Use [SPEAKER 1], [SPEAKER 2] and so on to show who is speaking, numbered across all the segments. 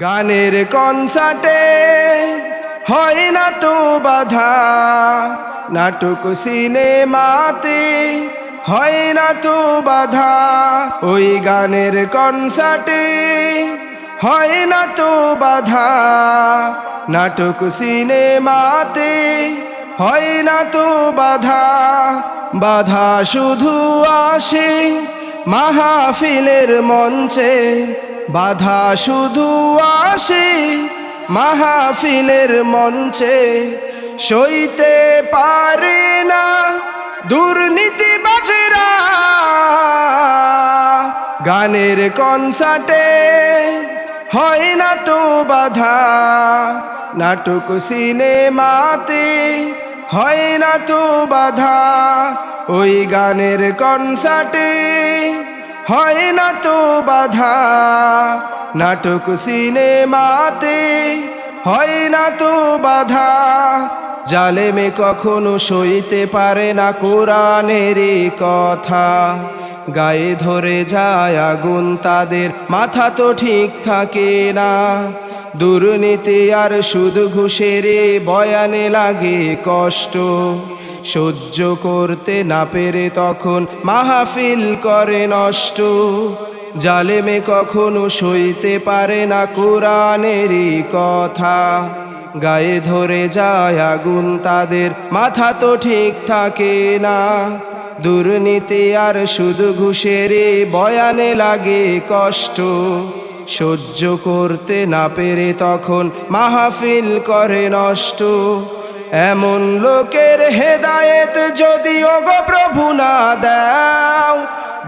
[SPEAKER 1] গানের কনসার্টে হয় না তো বাধা। নাটক সিনেমাতে হয় না তো বাধা। ওই গানের কনসার্টে হয় না তো বাধা। নাটক সিনেমাতে হয় না তো বাধা। বাধা শুধু আসে মাহফিলের মঞ্চে। বাধা শুধু আসে মাহফিলের মঞ্চে, সইতে পারে না দুর্নীতি বাজেরা। গানের কনসার্টে হয় না তো বাধা, নাটক সিনেমাতে হয় না তো বাধা। ওই গানের কনসার্টে হয় না তো বাধা। নাটক সিনেমাতে হয় না তো বাধা। জালেমে কখনো সইতে পারে না কোরআনের কথা। গায়ে ধরে যায় আগুন, তাদের মাথা তো ঠিক থাকে না। দুর্নীতি আর সুদ, ঘুষের বয়ানে লাগে কষ্ট। সহ্য করতে না পেরে তখন মাহফিল করে নষ্ট। জালেমে কখনো সইতে পারে না কোরআনেরই কথা। গায়ে ধরে যায় আগুন, তাদের মাথা তো ঠিক থাকে না। দুর্নীতি আর শুধু ঘুষের বয়ানে লাগে কষ্ট। সহ্য করতে না পেরে তখন মাহফিল করে নষ্ট। এমন লোকের হেদায়েত যদি ওগো প্রভু না দাও,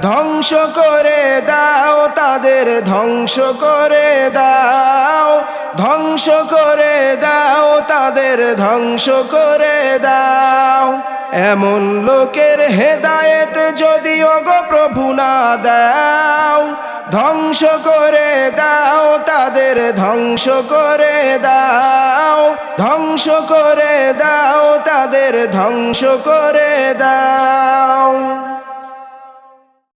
[SPEAKER 1] ধ্বংস করে দাও, তাদের ধ্বংস করে দাও, ধ্বংস করে দাও, তাদের ধ্বংস করে দাও। এমন লোকের হেদায়েত যদি ওগো প্রভু না দাও ধ্বংস করে দাও তাদের ধ্বংস করে দাও। ধ্বংস করে দাও তাদের ধ্বংস করে দাও।